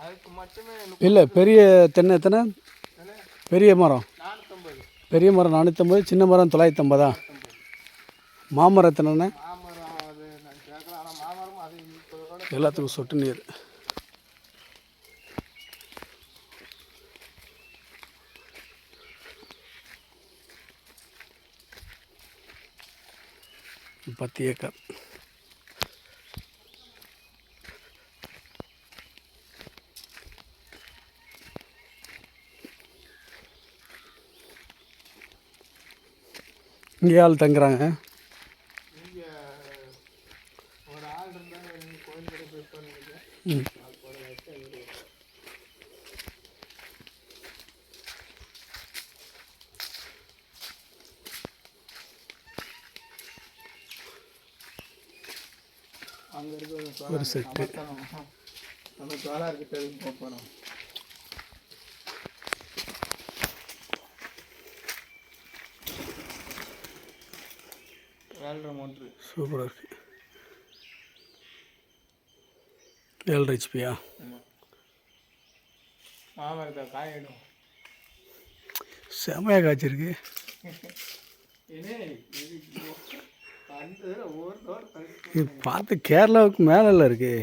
அதுக்கு மட்டுமே இல்லை பெரிய தென்னை எத்தனை? பெரிய மரம். பெரிய மரம் நானூற்றம்பது சின்ன மரம் மாமரம் எத்தனைண்ணே? மாமரம் அது நான் கேட்குறேன் ஆனால் மாமரம் அது இப்போதோட எல்லாத்துக்கும் சொட்டு நீர். பத்து ஏக்கர் இங்கே ஆள் தங்குறாங்க. இங்கே அங்கே இருக்கிற ஒரு செட்டு. நம்ம சோலார் கிட்ட இருந்து போக போகிறோம் ஏழரை மோட்ரு சூப்பராக இருக்கு ஏழரை ஹெச்பியா மாமரத்தை காயிடும் செமையாக காய்ச்சிருக்கு. பார்த்து கேரளாவுக்கு மேலே இருக்கு.